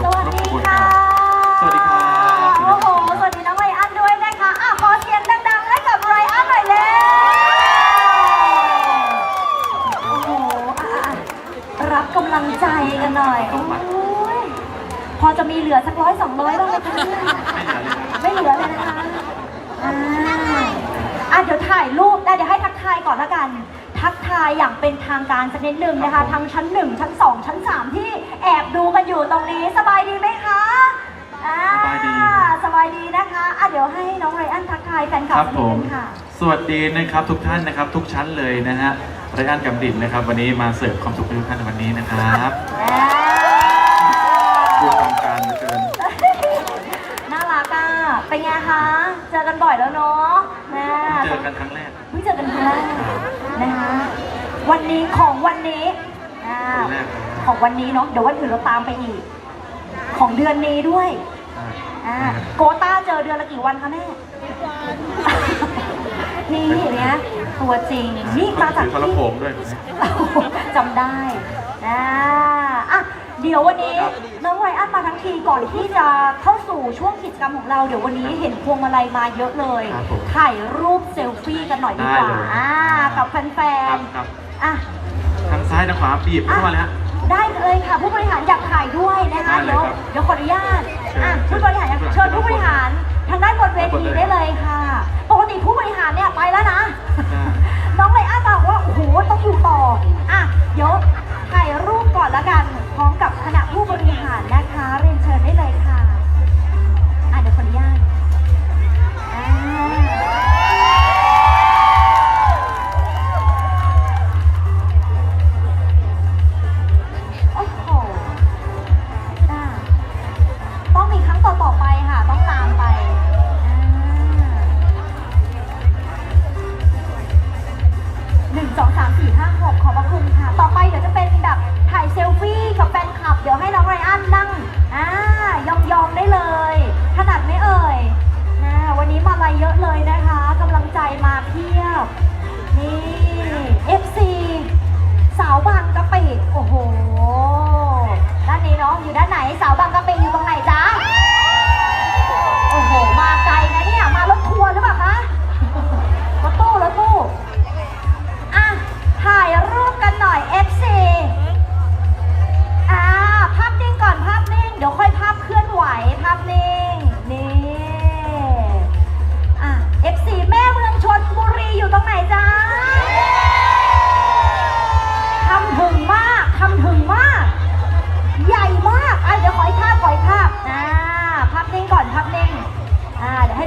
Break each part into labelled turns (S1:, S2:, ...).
S1: ดี
S2: ขอบณ
S1: ค่ะ
S2: รับสวัสดีครับ
S1: โอ้โห สวัสดีน้องไรอันด้วยนะคะอะขอเสียงดังๆให้กับไรอันหน่อยเร็วโอ้โหอะอะอะรับกำลังใจกันหน่อยโอ้ยพอจะมีเหลือสักร้อยสองร้อยบ้างไหมคะเนี่ยไม่เหลือเลยนะคะอ่าอะเดี๋ยวถ่ายรูปได้เดี๋ยวให้ทักทายก่อนละกัน ทักทายอย่างเป็นทางการสักนิดหนึ่งนะ
S2: ครั
S1: คะ
S2: บผม
S1: ทั้งชั้นหนึ่งชั้นสองชั้นสามที่แอบดูกันอยู่ตรงนี้สบายดีไหมคะอ่า
S2: สบายดี
S1: สบายดีนะคะอะเดี๋ยวให้น้องไรอันทักทายแฟนคลับ
S2: ครับ
S1: สัก
S2: ผ
S1: นิด
S2: ม
S1: นึงค่ะ
S2: สวัสดีนะครับทุกท่านนะครับ ทุกชั้นเลยนะฮะไรอันกำดินนะครับ วันนี้มาเสิร์ฟความสุขให้ทุกท่านในวันนี้นะครับ เป็
S1: นไงคะ เจอกันบ่อยแล้วเนาะนะ
S2: เจอกันครั้งแรก
S1: เพิ่งเจอกันครั้งแรกนะคะ วันนี้ของวันนี้อ่า
S2: วันแรกเลยนะ
S1: ของวันนี้เนาะ เดี๋ยววันอื่นเราตามไปอีก ของเดือนนี้ด้วยอ่าโกต้าเจอเดือนละกี่วันคะแม่ นี่เนี้ยตัวจริง นี่มาจาก
S2: ถือโทร
S1: ที่
S2: โขงด้วย
S1: จำได้นะอะ เดี๋ยววันนี้
S2: ครับ
S1: น้องไรอันมาทั้งทีก่อนที่จะเข้าสู่ช่วงกิจกรรมของเรา เดี๋ยววันนี้เห็นพวงมาลัยมาเยอะเลย
S2: ครับผม
S1: ถ่ายรูปเซลฟี่กันหน่อยดีกว่า
S2: ได้เลย
S1: อ่ากับแฟ
S2: ครั
S1: น
S2: บครับ
S1: ๆอะ
S2: ทางซ้ายทางขวาบีบเข้ามาเลยฮะ
S1: ได้เลยค่ะ ผู้บริหารอยากถ่ายด้วยนะคะ
S2: ได้เลย
S1: เดี๋ยว
S2: ครับ
S1: เดี๋ยวขออนุญาต
S2: เชิญ
S1: อะ
S2: เชิญ
S1: ผู้บริหารอยากเชิญผู้บริหารทางด้านบนเว
S2: ด้านบน
S1: ที
S2: เลย
S1: ได้เลยค่ะ กับคณะผู้บริหารนะคะ เรียนเชิญได้เลยค่ะอะเดี๋ยวขออนุญาตอ่าโอ้โหอะต้องมีครั้งต่อๆไปค่ะ ต้องตามไปอ่าหนึ่งสองสามสี่ห้าหกขอบพระคุณค่ะ ต่อไปเดี๋ยวจะเป็นแบบ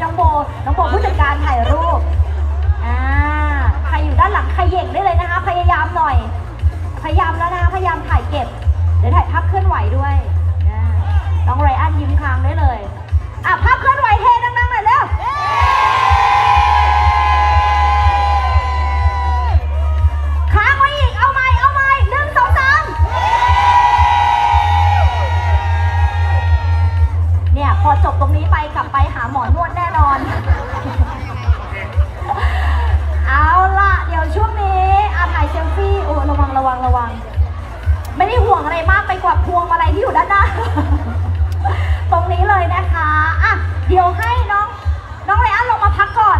S1: น้องโบ น้องโบผู้จัดการถ่ายรูป อ่า ใครอยู่ด้านหลังใครเย่งได้เลยนะคะ พยายามหน่อย พยายามแล้วนะคะ พยายามถ่ายเก็บ เดี๋ยวถ่ายภาพเคลื่อนไหวด้วยอ่าน้องไรอันยิ้มค้างได้เลย อะภาพเคลื่อนไหวเฮดังๆ ห่วงอะไรมากไปกว่าพวงอะไรที่อยู่ด้านหน้า ตรงนี้เลยนะคะอะเดี๋ยวให้น้องน้องไรอันลงมาพักก่อน